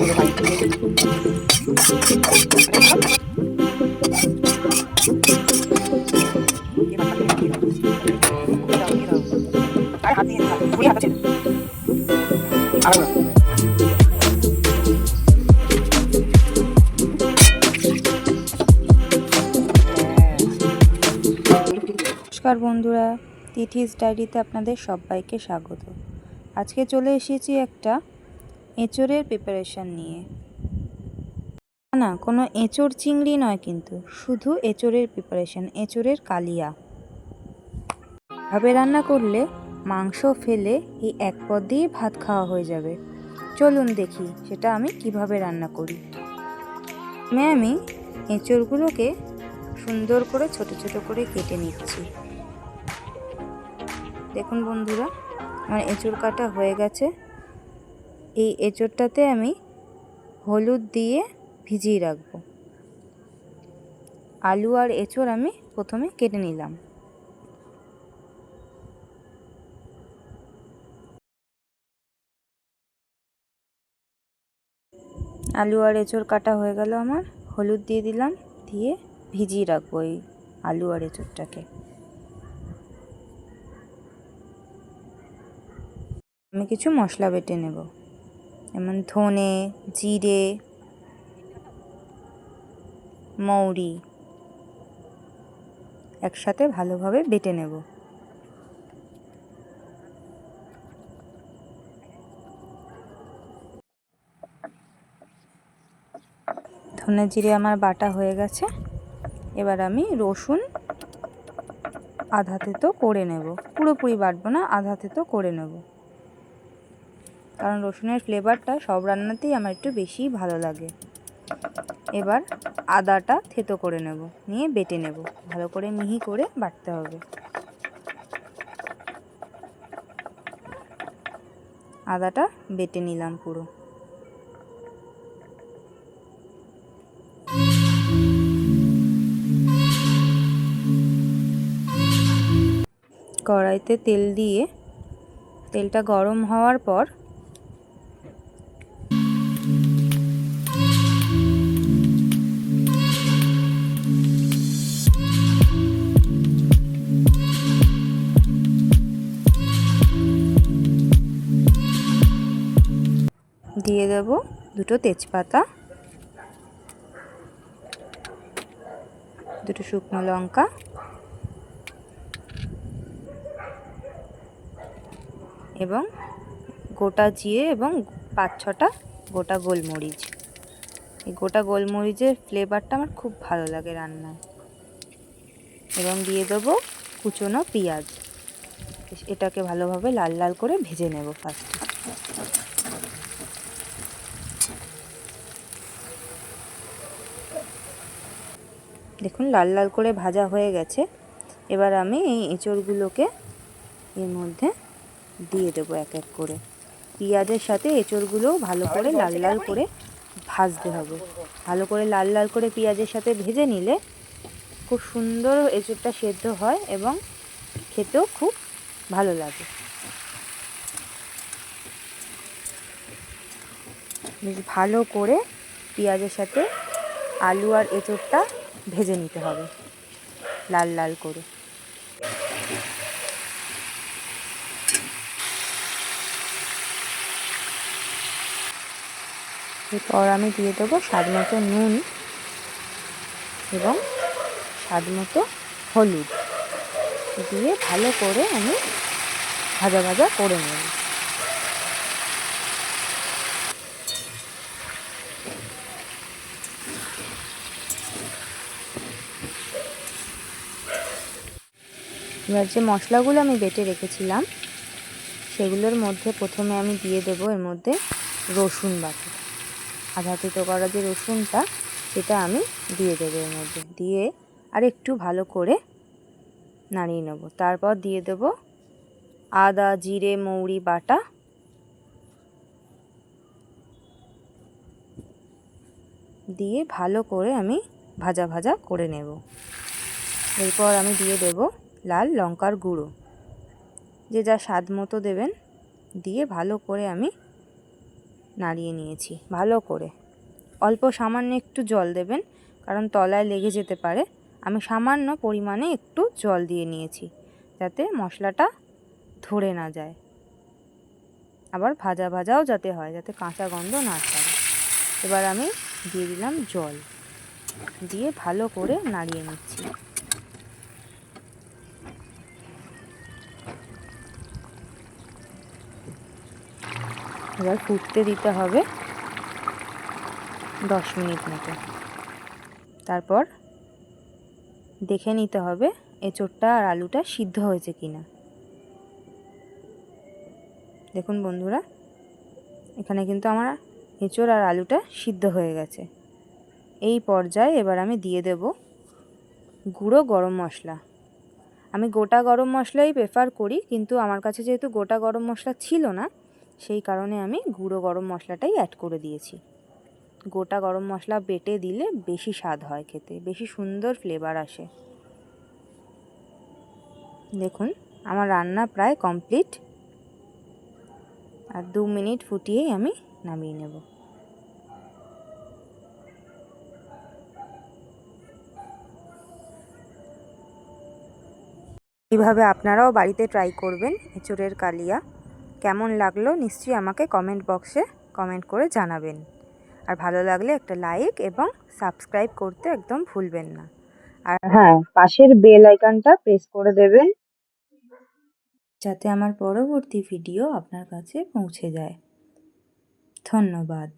নমস্কার বন্ধুরা তিথিস ডায়েরিতে আপনাদের সবাইকে স্বাগত। আজকে চলে এসেছি একটা এঁচোড়ের প্রিপারেশান নিয়ে। না, কোনো এঁচোড় চিংড়ি নয় কিন্তু শুধু এঁচোড়ের প্রিপারেশান এঁচোড়ের কালিয়া। ভাবে রান্না করলে মাংস ফেলে এই এক পদ দিয়ে ভাত খাওয়া হয়ে যাবে। চলুন দেখি সেটা আমি কীভাবে রান্না করি। প্রথমে আমি এঁচোড়গুলোকে সুন্দর করে ছোট ছোট করে কেটে নিচ্ছি। দেখুন বন্ধুরা আমার এঁচোড় কাটা হয়ে গেছে। এই এঁচোড়টাতে আমি হলুদ দিয়ে ভিজিয়ে রাখব। আলু আর এঁচোড় আমি প্রথমে কেটে নিলাম। আলু আর এঁচোড় কাটা হয়ে গেল আমার। হলুদ দিয়ে দিলাম, দিয়ে ভিজিয়ে রাখব এই আলু আর এঁচোড়টাকে। আমি কিছু মশলা বেটে নেব। যেমন ধনে, জিরে, মৌরি একসাথে ভালোভাবে বেটে নেব। ধনে জিরে আমার বাটা হয়ে গেছে। এবার আমি রসুন আধা থেতো করে নেব। পুরোপুরি বাটবো না আধা থেতো করে নেব। কারণ রসুনের ফ্লেভারটা সব রান্নাতেই আমার একটু বেশি ভালো লাগে। এবার আদাটা থেতো করে নেব, নিয়ে বেটে নেব। ভালো করে মিহি করে বাটতে হবে। আদাটা বেটে নিলাম পুরো। কড়াইতে তেল দিয়ে, তেলটা গরম হওয়ার পর দিয়ে দেব দুটো তেজপাতা, দুটো শুকনো লঙ্কা, এবং গোটা জিরে এবং পাঁচ ছটা গোটা গোলমরিচ। এই গোটা গোলমরিচের ফ্লেভারটা আমার খুব ভালো লাগে রান্নায়। এবং দিয়ে দেবো কুচনো পেঁয়াজ। এটাকে ভালোভাবে লাল লাল করে ভেজে নেব ফার্স্টে দেখুন, লাল লাল করে ভাজা হয়ে গেছে। এবার আমি এই এঁচড়গুলোকে এর মধ্যে দিয়ে দেবো এক এক করে। পেঁয়াজের সাথে এঁচড়গুলোও ভালো করে লাল লাল করে ভাজতে হবে। ভালো করে লাল লাল করে পেঁয়াজের সাথে ভেজে নিলে খুব সুন্দর এঁচড়টা সেদ্ধ হয় এবং খেতেও খুব ভালো লাগে। ভালো করে পেঁয়াজের সাথে আলু আর এঁচড়টা ভেজে নিতে হবে, লাল লাল করে। এরপর আমি দিয়ে দেবো স্বাদ মতো নুন এবং স্বাদ মতো হলুদ। দিয়ে ভালো করে আমি ভাজা ভাজা করে নেব। এবার যে মশলাগুলো আমি বেটে রেখেছিলাম, সেগুলোর মধ্যে প্রথমে আমি দিয়ে দেবো এর মধ্যে রসুন বাটা। আধা থেতো করা যে রসুনটা, সেটা আমি দিয়ে দেবো এর মধ্যে। দিয়ে আর একটু ভালো করে নাড়িয়ে নেব। তারপর দিয়ে দেবো আদা, জিরে, মৌরি বাটা। দিয়ে ভালো করে আমি ভাজা ভাজা করে নেব। এরপর আমি দিয়ে দেব লাল লঙ্কার গুঁড়ো। যে যা স্বাদ মতো দেবেন, দিয়ে ভালো করে আমি নাড়িয়ে নিয়েছি, ভালো করে। অল্প সামান্য একটু জল দেবেন, কারণ তলায় লেগে যেতে পারে। আমি সামান্য পরিমাণে একটু জল দিয়ে নিয়েছি, যাতে মশলাটা ধরে না যায়। আবার ভাজা ভাজাও যাতে হয়, যাতে কাঁচা গন্ধ না ছাড়ে। এবার আমি দিয়ে দিলাম জল। দিয়ে ভালো করে নাড়িয়ে নিচ্ছি। এবার ফুটতে দিতে হবে দশ মিনিট মতো। তারপর দেখে নিতে হবে এঁচোড়টা আর আলুটা সিদ্ধ হয়েছে কিনা। দেখুন বন্ধুরা, এখানে কিন্তু আমার এঁচোড় আর আলুটা সিদ্ধ হয়ে গেছে। এই পর্যায়ে এবার আমি দিয়ে দেব গুঁড়ো গরম মশলা। আমি গোটা গরম মশলাই প্রেফার করি, কিন্তু আমার কাছে যেহেতু গোটা গরম মশলা ছিল না সেই কারণে আমি গুঁড়ো গরম মশলাটাই অ্যাড করে দিয়েছি। গোটা গরম মশলা বেটে দিলে বেশি স্বাদ হয় খেতে, বেশি সুন্দর ফ্লেভার আসে। দেখুন, আমার রান্না প্রায় কমপ্লিট আর দু মিনিট ফুটিয়েই আমি নামিয়ে নেব। এইভাবে আপনারাও বাড়িতে ট্রাই করবেন এঁচড়ের কালিয়া। কেমন লাগল নিশ্চয়ই আমাকে কমেন্ট বক্সে কমেন্ট করে জানাবেন। আর ভালো লাগলে একটা লাইক এবং সাবস্ক্রাইব করতে একদম ভুলবেন না। আর হ্যাঁ পাশের বেল আইকনটা প্রেস করে দেবেন। যাতে আমার পরবর্তী ভিডিও আপনার কাছে পৌঁছে যায়। ধন্যবাদ।